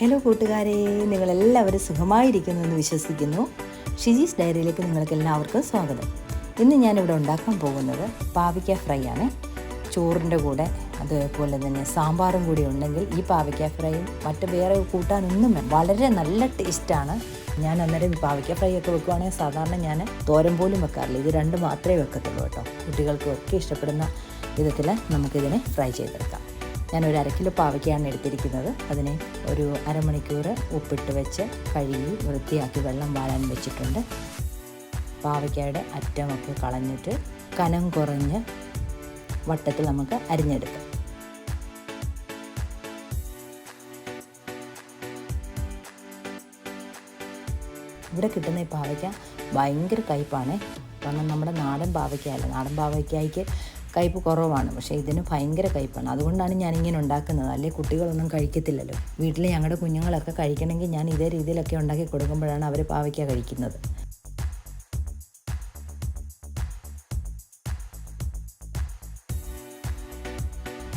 Hello കൂട്ടുകാരെ. നിങ്ങളെല്ലാവരും സുഖമായിരിക്കുന്നു എന്ന് വിശ്വസിക്കുന്നു. ഷിജീസ് ഡയറിയിലേക്ക് നിങ്ങൾക്ക് എല്ലാവർക്കും സ്വാഗതം. ഇന്ന് ഞാനിവിടെ ഉണ്ടാക്കാൻ പോകുന്നത് പാവയ്ക്ക ഫ്രൈ ആണ് ചോറിന്റെ കൂടെ അതേപോലെ തന്നെ സാമ്പാറും കൂടി ഉണ്ടെങ്കിൽ ഈ പാവയ്ക്ക ഫ്രൈയും മറ്റ് വേറെ കൂട്ടാനൊന്നും വളരെ നല്ല ടേസ്റ്റാണ്. ഞാൻ അന്നേരം പാവയ്ക്ക ഫ്രൈ ഒക്കെ വെക്കുവാണെങ്കിൽ സാധാരണ ഞാൻ തോരൻ പോലും വെക്കാറില്ല. ഇത് രണ്ട് മാത്രമേ വെക്കത്തുള്ളൂ കേട്ടോ. കുട്ടികൾക്കും ഒക്കെ ഇഷ്ടപ്പെടുന്ന വിധത്തിൽ നമുക്കിതിനെ ഫ്രൈ ചെയ്തെടുക്കാം. ഞാൻ ഒരു അര കിലോ പാവയ്ക്കാണ് എടുത്തിരിക്കുന്നത്. അതിനെ ഒരു അരമണിക്കൂർ ഉപ്പിട്ട് വെച്ച് കഴുകി വൃത്തിയാക്കി വെള്ളം വാഴാൻ വെച്ചിട്ടുണ്ട്. പാവയ്ക്കയുടെ അറ്റമൊക്കെ കളഞ്ഞിട്ട് കനം കുറഞ്ഞ് വട്ടത്തിൽ നമുക്ക് അരിഞ്ഞെടുക്കാം. ഇവിടെ കിട്ടുന്ന ഈ പാവയ്ക്ക ഭയങ്കര കയ്പാണ്. കാരണം നമ്മുടെ നാടൻ പാവയ്ക്കയല്ല. നാടൻ പാവയ്ക്കായ്ക്ക് കയ്പ് കുറവാണ്. പക്ഷേ ഇതിന് ഭയങ്കര കയ്പാണ്. അതുകൊണ്ടാണ് ഞാൻ ഇങ്ങനെ ഉണ്ടാക്കുന്നത്. അല്ലെ കുട്ടികളൊന്നും കഴിക്കത്തില്ലല്ലോ. വീട്ടിൽ ഞങ്ങളുടെ കുഞ്ഞുങ്ങളൊക്കെ കഴിക്കണമെങ്കിൽ ഞാൻ ഇതേ രീതിയിലൊക്കെ ഉണ്ടാക്കി കൊടുക്കുമ്പോഴാണ് അവർ പാവയ്ക്ക കഴിക്കുന്നത്.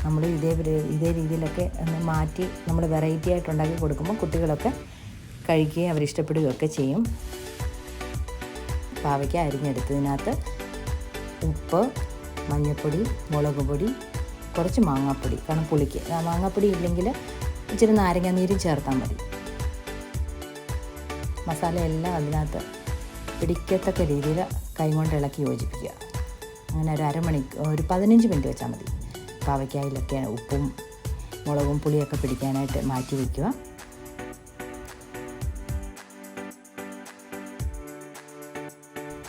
നമ്മൾ ഇതേ ഇതേ രീതിയിലൊക്കെ ഒന്ന് മാറ്റി നമ്മൾ വെറൈറ്റി ആയിട്ട് ഉണ്ടാക്കി കൊടുക്കുമ്പോൾ കുട്ടികളൊക്കെ കഴിക്കുകയും അവരിഷ്ടപ്പെടുകയൊക്കെ ചെയ്യും. പാവയ്ക്ക അരിഞ്ഞെടുത്തതിനകത്ത് ഉപ്പ് മഞ്ഞൾപ്പൊടി മുളക് പൊടി കുറച്ച് മാങ്ങാപ്പൊടി. കാരണം പുളിക്ക്. മാങ്ങാപ്പൊടി ഇല്ലെങ്കിൽ ഇച്ചിരി നാരങ്ങ നീരും ചേർത്താൽ മതി. മസാല എല്ലാം അതിനകത്ത് പിടിക്കത്തക്ക രീതിയിൽ കൈകൊണ്ട് ഇളക്കി യോജിപ്പിക്കുക. അങ്ങനെ ഒരു അരമണിക്കൂർ ഒരു പതിനഞ്ച് മിനിറ്റ് വെച്ചാൽ മതി. പാവയ്ക്കായിലൊക്കെ ഉപ്പും മുളകും പുളിയൊക്കെ പിടിക്കാനായിട്ട് മാറ്റി വയ്ക്കുക.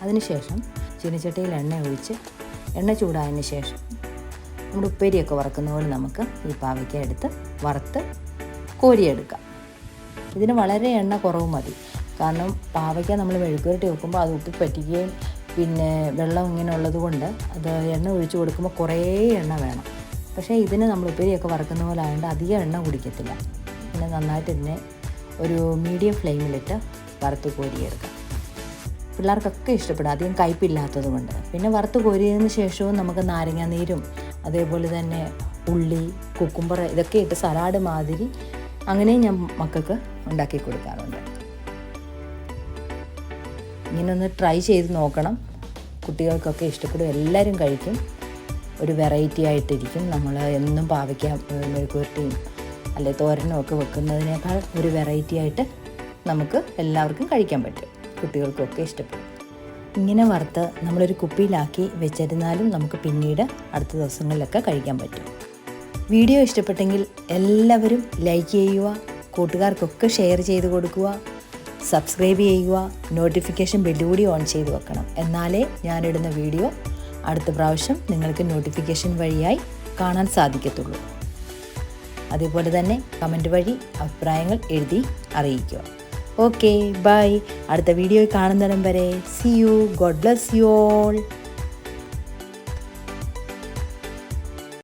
അതിനുശേഷം ചീനച്ചട്ടിയിൽ എണ്ണ ഒഴിച്ച് എണ്ണ ചൂടായതിന് ശേഷം നമ്മുടെ ഉപ്പേരിയൊക്കെ വറക്കുന്ന പോലെ നമുക്ക് ഈ പാവയ്ക്ക എടുത്ത് വറുത്ത് കോരിയെടുക്കാം. ഇതിന് വളരെ എണ്ണ കുറവ് മതി. കാരണം പാവയ്ക്ക നമ്മൾ മെഴുക്കുരട്ടി വെക്കുമ്പോൾ അത് ഉപ്പി പറ്റിക്കുകയും പിന്നെ വെള്ളം ഇങ്ങനെ ഉള്ളത് കൊണ്ട് അത് എണ്ണ ഒഴിച്ച് കൊടുക്കുമ്പോൾ കുറേ എണ്ണ വേണം. പക്ഷേ ഇതിന് നമ്മൾ ഉപ്പേരിയൊക്കെ വറക്കുന്ന പോലെ ആയതുകൊണ്ട് അധികം എണ്ണ കുടിക്കത്തില്ല. പിന്നെ നന്നായിട്ട് ഇതിനെ ഒരു മീഡിയം ഫ്ലെയിമിലിട്ട് വറുത്ത് കോരിയെടുക്കാം. പിള്ളേർക്കൊക്കെ ഇഷ്ടപ്പെടും. അധികം കയ്പില്ലാത്തത് കൊണ്ട് പിന്നെ വറുത്ത് കോരിയതിന് ശേഷവും നമുക്ക് നാരങ്ങ നീരും അതേപോലെ തന്നെ ഉള്ളി കുക്കുംബർ ഇതൊക്കെ ഇട്ട് സലാഡ് മാതിരി അങ്ങനെയും ഞാൻ മക്കൾക്ക് ഉണ്ടാക്കി കൊടുക്കാറുണ്ട്. ഇങ്ങനെ ഒന്ന് ട്രൈ ചെയ്ത് നോക്കണം. കുട്ടികൾക്കൊക്കെ ഇഷ്ടപ്പെടും. എല്ലാവരും കഴിക്കും. ഒരു വെറൈറ്റി ആയിട്ടിരിക്കും. നമ്മൾ എന്നും പാവയ്ക്ക മെഴുക്കുവരട്ടിയും അല്ലെ തോരനും ഒക്കെ വെക്കുന്നതിനേക്കാൾ ഒരു വെറൈറ്റി ആയിട്ട് നമുക്ക് എല്ലാവർക്കും കഴിക്കാൻ പറ്റും. കുട്ടികൾക്കൊക്കെ ഇഷ്ടപ്പെടും. ഇങ്ങനെ വറുത്ത് നമ്മളൊരു കുപ്പിയിലാക്കി വെച്ചിരുന്നാലും നമുക്ക് പിന്നീട് അടുത്ത ദിവസങ്ങളിലൊക്കെ കഴിക്കാൻ പറ്റും. വീഡിയോ ഇഷ്ടപ്പെട്ടെങ്കിൽ എല്ലാവരും ലൈക്ക് ചെയ്യുക കൂട്ടുകാർക്കൊക്കെ ഷെയർ ചെയ്ത് കൊടുക്കുക സബ്സ്ക്രൈബ് ചെയ്യുക നോട്ടിഫിക്കേഷൻ ബെല്ലുകൂടി ഓൺ ചെയ്ത് വെക്കണം. എന്നാലേ ഞാനിടുന്ന വീഡിയോ അടുത്ത പ്രാവശ്യം നിങ്ങൾക്ക് നോട്ടിഫിക്കേഷൻ വഴിയായി കാണാൻ സാധിക്കത്തുള്ളൂ. അതേപോലെ തന്നെ കമന്റ് വഴി അഭിപ്രായങ്ങൾ എഴുതി അറിയിക്കുക. ഓക്കെ ബൈ അടുത്ത വീഡിയോയിൽ കാണുന്നിടം വരെ see you God bless you all